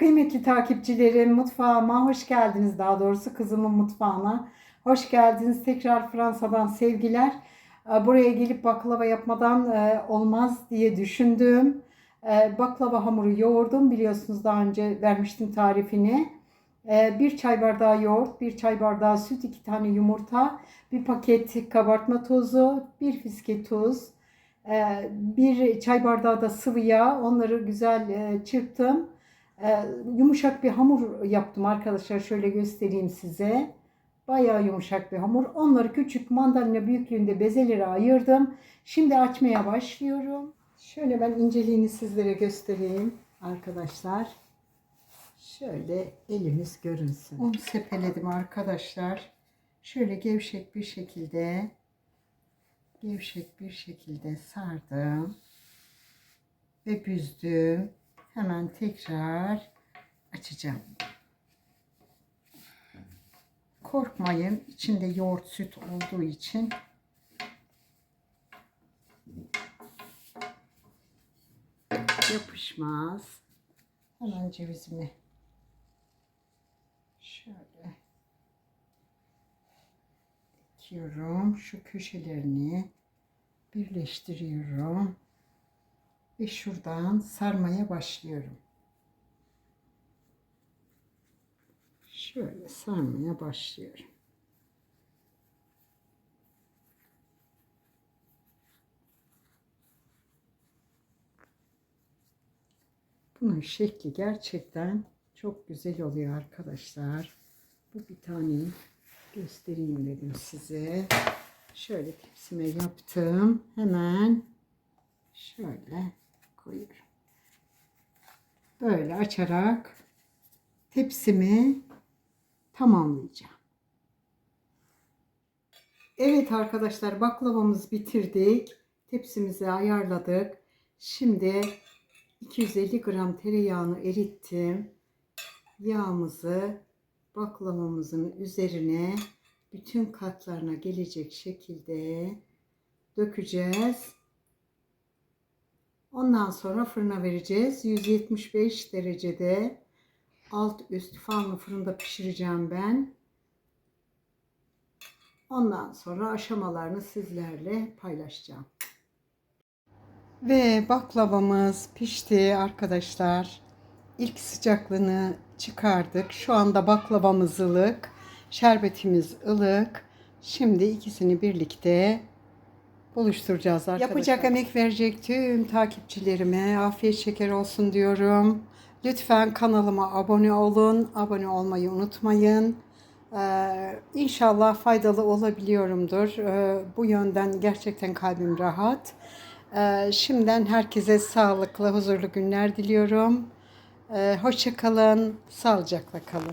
Kıymetli takipçilerim mutfağıma hoş geldiniz. Daha doğrusu kızımın mutfağına hoş geldiniz. Tekrar Fransa'dan sevgiler. Ee, Buraya gelip baklava yapmadan e, olmaz diye düşündüm. Ee, Baklava hamuru yoğurdum. Biliyorsunuz daha önce vermiştim tarifini. Ee, Bir çay bardağı yoğurt, bir çay bardağı süt, iki tane yumurta, bir paket kabartma tozu, bir fiske tuz, e, bir çay bardağı da sıvı yağ. Onları güzel e, çırptım. Ee, yumuşak bir hamur yaptım arkadaşlar. Şöyle göstereyim size. Bayağı yumuşak bir hamur. Onları küçük mandalina büyüklüğünde bezelere ayırdım. Şimdi açmaya başlıyorum. Şöyle ben inceliğini sizlere göstereyim arkadaşlar. Şöyle elimiz görünsün. Un sepeledim arkadaşlar. Şöyle gevşek bir şekilde gevşek bir şekilde sardım ve büzdüm. Hemen tekrar açacağım. Korkmayın. içinde yoğurt süt olduğu için yapışmaz. Hemen cevizimi şöyle ekiyorum. Şu köşelerini birleştiriyorum. Ve şuradan sarmaya başlıyorum. Şöyle sarmaya başlıyorum. Bunun şekli gerçekten çok güzel oluyor arkadaşlar. Bu bir tane göstereyim dedim size. Şöyle tepsime yaptım. Hemen şöyle koyuyorum. Böyle açarak tepsimi tamamlayacağım. Evet arkadaşlar baklavamızı bitirdik. Tepsimizi ayarladık. Şimdi 250 gram tereyağını erittim. Yağımızı baklavamızın üzerine bütün katlarına gelecek şekilde dökeceğiz. Ondan sonra fırına vereceğiz. 175 derecede alt üst fanlı fırında pişireceğim ben. Ondan sonra aşamalarını sizlerle paylaşacağım. Ve baklavamız pişti arkadaşlar. İlk sıcaklığını çıkardık. Şu anda baklavamız ılık. Şerbetimiz ılık. Şimdi ikisini birlikte buluşturacağız arkadaşlar. Yapacak emek verecek tüm takipçilerime afiyet şeker olsun diyorum. Lütfen kanalıma abone olun. Abone olmayı unutmayın. Ee, inşallah faydalı olabiliyorumdur. Ee, bu yönden gerçekten kalbim rahat. Ee, şimdiden herkese sağlıklı, huzurlu günler diliyorum. Ee, hoşça sağlıcakla kalın.